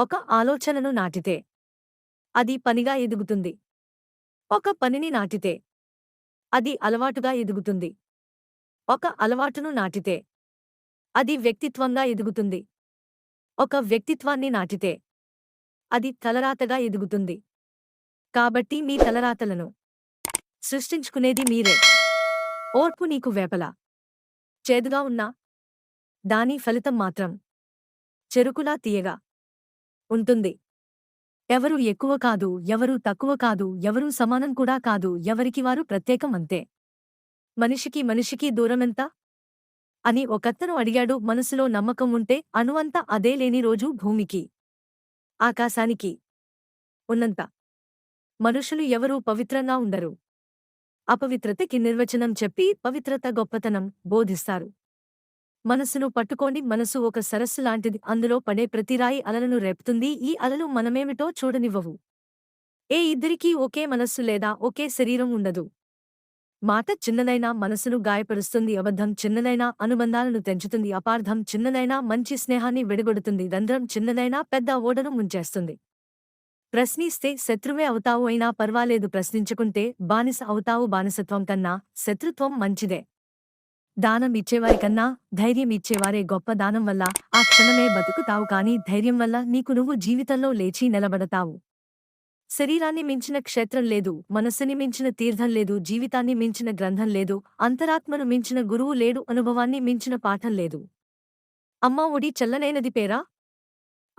ఒక ఆలోచనను నాటితే అది పనిగా ఎదుగుతుంది. ఒక పనిని నాటితే అది అలవాటుగా ఎదుగుతుంది. ఒక అలవాటును నాటితే అది వ్యక్తిత్వంగా ఎదుగుతుంది. ఒక వ్యక్తిత్వాన్ని నాటితే అది తలరాతగా ఎదుగుతుంది. కాబట్టి మీ తలరాతలను సృష్టించుకునేది మీరే. ఓర్పు నీకు వేపల. చేదుగా ఉన్నా దాని ఫలితం మాత్రం చెరుకులా తీయగా. ఉంటుంది. ఎవరు ఎక్కువ కాదు ఎవరు తక్కువ కాదు ఎవరూ సమానం కూడా కాదు ఎవరికి వారు ప్రత్యేకం అంతే. మనిషికి మనిషికి దూరమెంత? అని ఒకతను అడిగాడు. మనసులో నమ్మకం ఉంటే అణువంత అదే లేని రోజు భూమికి ఆకాశానికి ఉన్నంత. మనుషులు ఎవరూ పవిత్రంగా ఉండరు. అపవిత్రతకి నిర్వచనం చెప్పి పవిత్రత గొప్పతనం బోధిస్తారు. మనసును పట్టుకోండి. మనసు ఒక సరస్సు లాంటిది. అందులో పడే ప్రతిరాయి అలలను రేపుతుంది. ఈ అలలు మనమేమిటో చూడనివ్వవు. ఏ ఇద్దరికీ ఒకే మనస్సు లేదా ఒకే శరీరం ఉండదు. మాట చిన్నదైనా మనసును గాయపరుస్తుంది. అబద్ధం చిన్నదైనా అనుబంధాలను తెంచుతుంది. అపార్థం చిన్నదైనా మంచి స్నేహాన్ని విడగొడుతుంది. రంధ్రం చిన్నదైనా పెద్ద ఓడను ముంచేస్తుంది. ప్రశ్నిస్తే శత్రువే అవుతావు అయినా పర్వాలేదు. ప్రశ్నించుకుంటే బానిస అవుతావు బానిసత్వం కన్నా శత్రుత్వం మంచిదే. దానం ఇచ్చేవారికన్నా ధైర్యం ఇచ్చేవారే గొప్ప దానం వల్ల ఆ క్షణమే బతుకుతావు కాని ధైర్యం వల్ల నీకు నువ్వు జీవితంలో లేచి నిలబడతావు. శరీరాన్ని మించిన క్షేత్రం లేదు మనస్సుని మించిన తీర్థం లేదు జీవితాన్ని మించిన గ్రంథం లేదు అంతరాత్మను మించిన గురువు లేడు అనుభవాన్ని మించిన పాఠం లేదు. అమ్మ ఒడి చల్లనైనది పేరా?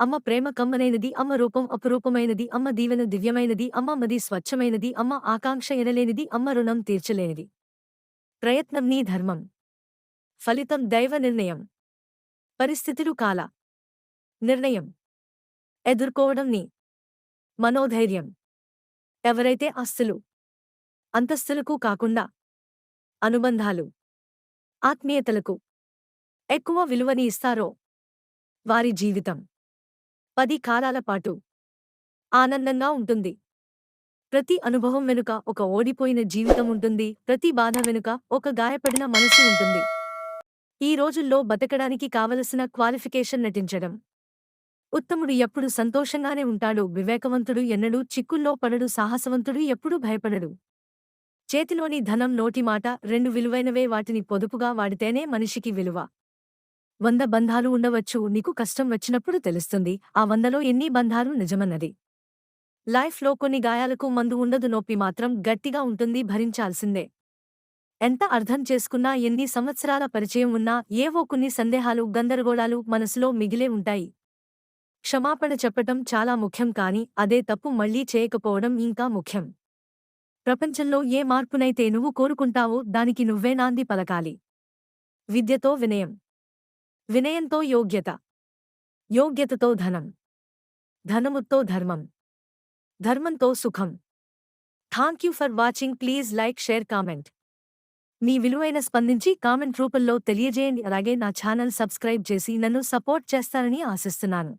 అమ్మ ప్రేమ కమ్మనైనది అమ్మ రూపం అపురూపమైనది అమ్మ దీవెన దివ్యమైనది అమ్మ మది స్వచ్ఛమైనది అమ్మ ఆకాంక్ష ఎనలేనిది అమ్మ రుణం తీర్చలేనిది. ప్రయత్నం నీ ధర్మం. ఫలితం దైవ నిర్ణయం. పరిస్థితులు కాల. నిర్ణయం. ఎదుర్కోవడం నీ. మనోధైర్యం. ఎవరైతే ఆస్తులు. అంతస్తులకు కాకుండా. అనుబంధాలు. ఆత్మీయతలకు. ఎక్కువ విలువని ఇస్తారో. వారి జీవితం. పది కాలాల పాటు. ఆనందంగా ఉంటుంది. ప్రతి అనుభవం వెనుక ఒక ఓడిపోయిన జీవితం ఉంటుంది. ప్రతి బాధ వెనుక ఒక గాయపడిన మనసు ఉంటుంది. ఈ రోజుల్లో బతకడానికి కావలసిన క్వాలిఫికేషన్ నటించడం. ఉత్తముడు ఎప్పుడు సంతోషంగానే ఉంటాడు వివేకవంతుడు ఎన్నడూ చిక్కుల్లో పడడు సాహసవంతుడు ఎప్పుడూ భయపడడు. చేతిలోని ధనం నోటి మాట రెండు విలువైనవే వాటిని పొదుపుగా వాడితేనే మనిషికి విలువ. వంద బంధాలు ఉండవచ్చు నీకు కష్టం వచ్చినప్పుడు తెలుస్తుంది ఆ వందలో ఎన్ని బంధాలు నిజమన్నది. లైఫ్లో కొన్ని గాయాలకు మందు ఉండదు నొప్పి మాత్రం గట్టిగా ఉంటుంది భరించాల్సిందే. ఎంత అర్థం చేసుకున్నా ఎన్ని సంవత్సరాల పరిచయం ఉన్నా ఏవో కొన్ని సందేహాలు గందరగోళాలు మనసులో మిగిలే ఉంటాయి. క్షమాపణ చెప్పటం చాలా ముఖ్యం కాని అదే తప్పు మళ్ళీ చేయకపోవడం ఇంకా ముఖ్యం. ప్రపంచంలో ఏ మార్పునైతే నువ్వు కోరుకుంటావో దానికి నువ్వే నాంది పలకాలి. విద్యతో వినయం. వినయంతో యోగ్యత. యోగ్యతతో ధనం. ధనముతో ధర్మం. ధర్మంతో సుఖం. Thank you for watching. Please like share comment. మీ విలువైన స్పందించి కామెంట్ రూపంలో తెలియజేయండి. అలాగే నా ఛానల్ సబ్స్క్రైబ్ చేసి నన్ను సపోర్ట్ చేస్తారని ఆశిస్తున్నాను.